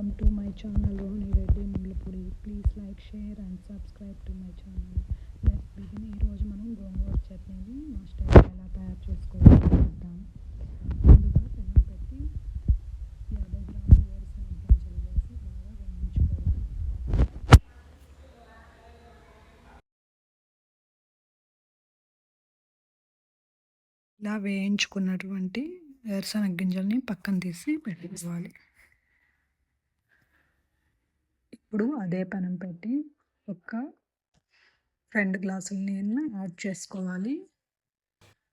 Welcome to my channel Rohini Reddy Mullapudi please like share and subscribe to my channel let's begin ఈరోజు మనం గోంగూర చట్నీని మా style ఎలా తయారు చేసుకోవాలో చూద్దాం. ముందుగా పెనం పెట్టి యాభై గ్రాములు వేరుశనగ గింజలు వేసి బాగా వేయించుకోవాలి. ఇలా వేయించుకున్నటువంటి వేరుశనగ గింజల్ని పక్కన తీసి పెట్టుకోవాలి. ఇప్పుడు అదే పెనం పెట్టి ఒక రెండు గ్లాసుల నీళ్ళని యాడ్ చేసుకోవాలి.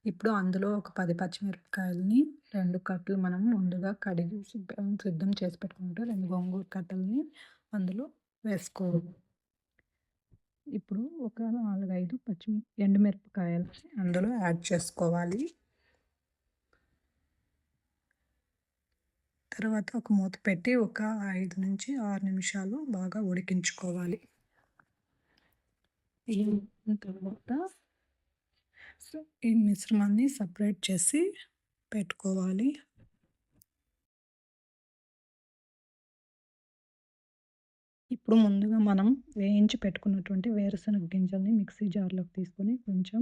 ఇప్పుడు అందులో ఒక పది పచ్చిమిరపకాయలని రెండు కట్టలు మనం ముందుగా కడిగి సిద్ధం చేసి పెట్టుకుంటే రెండు గోంగూర కట్టలని అందులో వేసుకోవాలి. ఇప్పుడు ఒక నాలుగైదు పచ్చి ఎండుమిరపకాయలని అందులో యాడ్ చేసుకోవాలి. తర్వాత ఒక మూత పెట్టి ఒక ఐదు నుంచి ఆరు నిమిషాలు బాగా ఉడికించుకోవాలి. తర్వాత? ఈ మిశ్రమాన్ని సపరేట్ చేసి పెట్టుకోవాలి. ఇప్పుడు ముందుగా మనం వేయించి పెట్టుకున్నటువంటి వేరుశనగ గింజల్ని మిక్సీ జార్లోకి తీసుకొని కొంచెం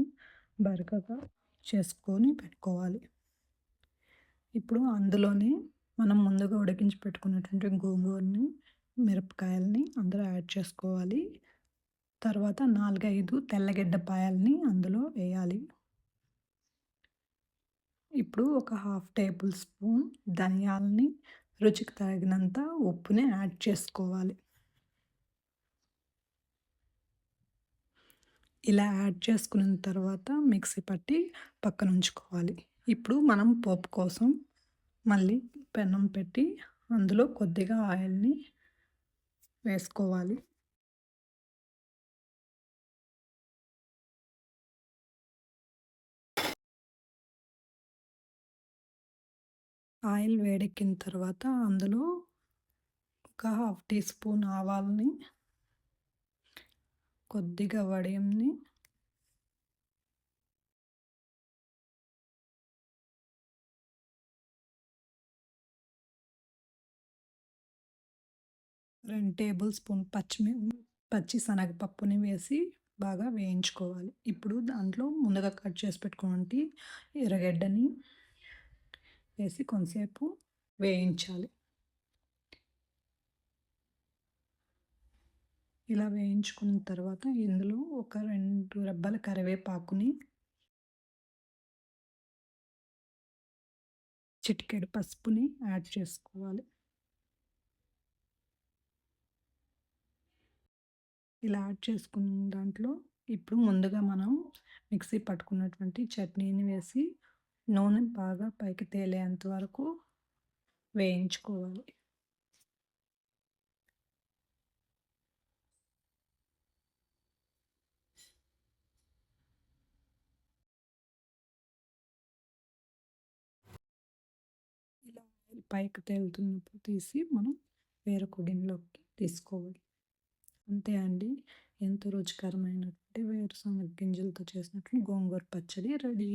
బరకగా చేసుకొని పెట్టుకోవాలి. ఇప్పుడు అందులోనే మనం ముందుగా ఉడికించి పెట్టుకున్నటువంటి గోంగూరని మిరపకాయలని అందులో యాడ్ చేసుకోవాలి. తర్వాత నాలుగైదు తెల్లగడ్డ పాయల్ని అందులో వేయాలి. ఇప్పుడు ఒక హాఫ్ టేబుల్ స్పూన్ ధనియాలని రుచికి తగినంత ఉప్పుని యాడ్ చేసుకోవాలి. ఇలా యాడ్ చేసుకున్న తర్వాత మిక్సీ పట్టి పక్కన ఉంచుకోవాలి ఇప్పుడు మనం పోపు కోసం మళ్ళీ పెనం పెట్టి అందులో కొద్దిగా ఆయిల్ని వేసుకోవాలి. ఆయిల్ వేడెక్కిన తర్వాత అందులో ఒక హాఫ్ టీ స్పూన్ ఆవాలని కొద్దిగా వడియంని రెండు టేబుల్ స్పూన్ పచ్చిమి పచ్చి శనగపప్పుని వేసి బాగా వేయించుకోవాలి. ఇప్పుడు దాంట్లో ముందుగా కట్ చేసి పెట్టుకోండి ఎర్రగడ్డని వేసి కొంతసేపు వేయించాలి. ఇలా వేయించుకున్న తర్వాత ఇందులో ఒక రెండు రెబ్బల కరివేపాకుని చిటికెడు పసుపుని యాడ్ చేసుకోవాలి. ఇలా యాడ్ చేసుకున్న దాంట్లో ఇప్పుడు ముందుగా మనం మిక్సీ పట్టుకున్నటువంటి చట్నీని వేసి నూనె బాగా పైకి తేలేంత వరకు వేయించుకోవాలి. ఇలా పైకి తేలుతున్నప్పుడు తీసి మనం వేరొక గిన్నెలోకి తీసుకోవాలి. అంతే అండి. ఎంతో రుచికరమైనటువంటి వేరుశనగ గింజలతో చేసినటువంటి గోంగూర పచ్చడి రెడీ.